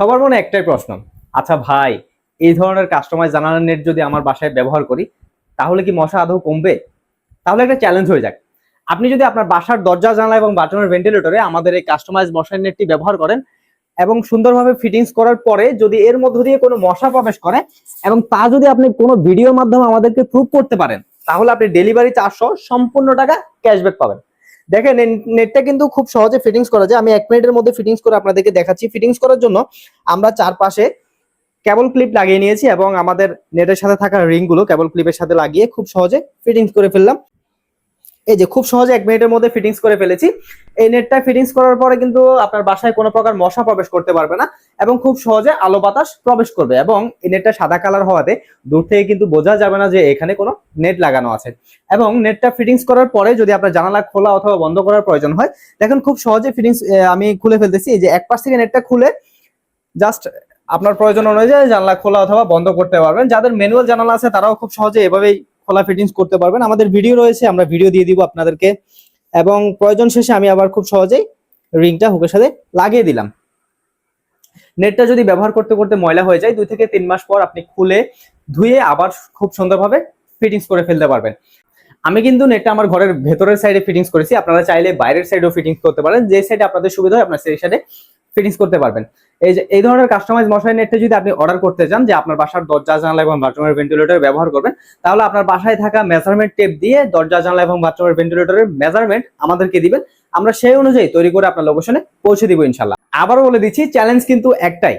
সবার মনে একটাই প্রশ্ন আচ্ছা ভাই, এই ধরনের কাস্টমাইজ জানালার নেট যদি আমার বাসায় ব্যবহার করি, তাহলে কি মশা আদৌ কমবে? তাহলে একটা চ্যালেঞ্জ হয়ে যাক। আপনি যদি আপনার বাসার দরজা, জানলা এবং বাথরুমের ভেন্টিলেটরে আমাদের এই কাস্টমাইজ মশার নেটটি ব্যবহার করেন এবং সুন্দরভাবে ফিটিংস করার পরে যদি এর মধ্য দিয়ে কোনো মশা প্রবেশ করে এবং তা যদি আপনি কোনো ভিডিওর মাধ্যমে আমাদেরকে প্রুভ করতে পারেন, তাহলে আপনি ডেলিভারি চারশো সম্পূর্ণ টাকা ক্যাশব্যাক পাবেন। দেখেন নেটটা কিন্তু খুব সহজে ফিটিংস করা যায়। আমি এক মিনিটের মধ্যে ফিটিংস করে আপনাদেরকে দেখাচ্ছি। ফিটিংস করার জন্য আমরা চারপাশে কেবল ক্লিপ লাগিয়ে নিয়েছি এবং আমাদের নেটের সাথে থাকা রিংগুলো কেবল ক্লিপের সাথে লাগিয়ে খুব সহজে ফিটিংস করে ফেললাম। এই যে খুব সহজে এক মিনিটের মধ্যে ফিটিংস করে ফেলেছি। এই নেটটা ফিটিংস করার পরে কিন্তু আপনার বাসায় কোনো প্রকার মশা প্রবেশ করতে পারবে না এবং খুব সহজে আলো বাতাস প্রবেশ করবে এবং এই নেটটা সাদা কালার হওয়াতে দূর থেকে কিন্তু বোঝা যাবে না যে এখানে কোনো নেট লাগানো আছে। এবং নেটটা ফিটিংস করার পরে যদি আপনার জানালা খোলা অথবা বন্ধ করার প্রয়োজন হয়, দেখেন খুব সহজে ফিটিংস আমি খুলে ফেলতেছি। এই যে এক পাশ থেকে নেটটা খুলে জাস্ট আপনার প্রয়োজন অনুযায়ী জানলা খোলা অথবা বন্ধ করতে পারবেন। যাদের ম্যানুয়াল জানালা আছে তারাও খুব সহজে এভাবেই খোলা ফিটিংস করতে পারবেন। আমাদের ভিডিও রয়েছে, আমরা ভিডিও দিয়ে দিব আপনাদেরকে। এবং প্রয়োজন শেষে আমি আবার খুব সহজেই রিংটা হুকের সাথে লাগিয়ে দিলাম। নেটটা যদি ব্যবহার করতে করতে ময়লা হয়ে যায়, দুই থেকে তিন মাস পর আপনি খুলে ধুয়ে আবার খুব সুন্দরভাবে ফিটিংস করে ফেলতে পারবেন। আমি কিন্তু নেটটা আমার ঘরের ভেতরের সাইডে ফিটিংস করেছি। আপনারা চাইলে বাইরের সাইডেও ফিটিংস করতে পারেন। যে সাইডে আপনাদের সুবিধা হয়, আপনার সেই সাইডে ফিটিংস করতে পারবেন। এই যে, এই ধরনের কাস্টমাইজ মশাই নেটটা যদি আপনি অর্ডার করতে চান যে আপনার বাসার দরজা, জানলা এবং বাথরুমের ভেন্টিলেটর ব্যবহার করবেন, তাহলে আপনার বাসায় থাকা মেজারমেন্ট টেপ দিয়ে দরজা, জানলা এবং বাথরুমের ভেন্টিলেটরের মেজারমেন্ট আমাদেরকে দিবেন। আমরা সেই অনুযায়ী তৈরি করে আপনার লোকেশনে পৌঁছে দিব ইনশাল্লাহ আবারও বলে দিচ্ছি চ্যালেঞ্জ কিন্তু একটাই।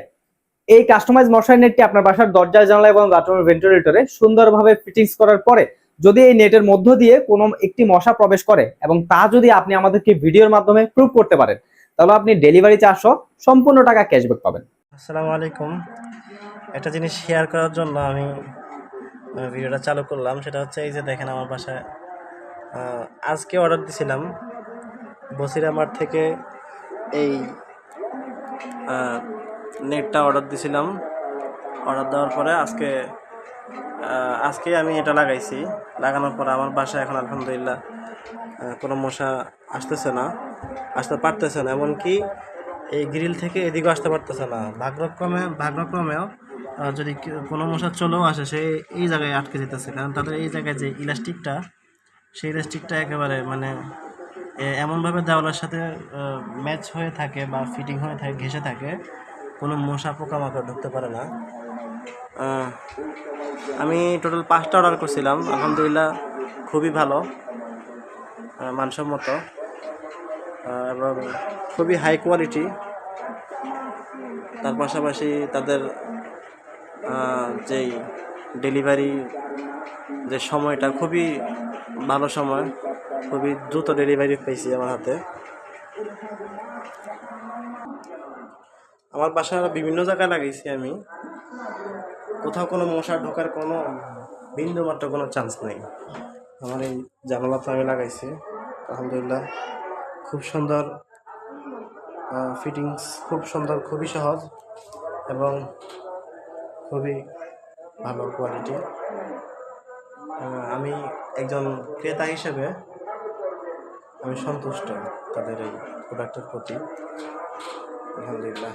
এই কাস্টমাইজ মশাই নেটটি আপনার বাসার দরজা, জানলা এবং বাথরুমের ভেন্টিলেটরে সুন্দরভাবে ফিটিংস করার পরে যদি এই নেটের মধ্য দিয়ে কোনো একটি মশা প্রবেশ করে এবং তা যদি আপনি আমাদেরকে ভিডিওর মাধ্যমে প্রুভ করতে পারেন তাহলে আপনি ডেলিভারি চারশো সম্পূর্ণ টাকা ক্যাশব্যাক পাবেন। আসসালামু আলাইকুম। একটা জিনিস শেয়ার করার জন্য আমি ভিডিওটা চালু করলাম, সেটা হচ্ছে এই যে দেখেন আমার বাসায় আজকে অর্ডার দিছিলাম বসিরা মার্ট থেকে এই নেটটা অর্ডার দিছিলাম। অর্ডার দেওয়ার পরে আজকে আজকে আমি এটা লাগাইছি। লাগানোর পর আমার বাসায় এখন আলহামদুলিল্লাহ কোনো মশা আসতেছে না, আসতে পারতেছে না। এমনকি এই গ্রিল থেকে এদিকেও আসতে পারতেছে না। ভাগ্যক্রমে, ভাগ্যক্রমেও যদি কোনো মশা চলেও আসে, সে এই জায়গায় আটকে যেতেছে। কারণ তাদের এই জায়গায় যে ইলাস্টিকটা, সেই ইলাস্টিকটা একেবারে মানে এমনভাবে দেওয়ালের সাথে ম্যাচ হয়ে থাকে বা ফিটিং হয়ে থাকে ঘেসে থাকে, কোনো মশা পোকামাকড় ঢুকতে পারে না। আমি টোটাল পাঁচটা অর্ডার করছিলাম। আলহামদুলিল্লাহ খুবই ভালো মানসম্মত এবং খুবই হাই কোয়ালিটি তার পাশাপাশি তাদের যেই ডেলিভারি যে সময়টা, খুবই ভালো সময়। খুবই দ্রুত ডেলিভারি পেয়েছি আমার হাতে। আমার বাসার বিভিন্ন জায়গায় লাগিয়েছি আমি। কোথাও কোনো মশা ঢোকার কোনো বিন্দু মাত্র কোনো চান্স নেই। আমার এই জানালা আমি লাগাইছি। আলহামদুলিল্লাহ, খুব সুন্দর ফিটিংস খুব সুন্দর, খুবই সহজ এবং খুবই ভালো কোয়ালিটি আমি একজন ক্রেতা হিসেবে আমি সন্তুষ্ট তাদের এই প্রোডাক্টের প্রতি। আলহামদুলিল্লাহ।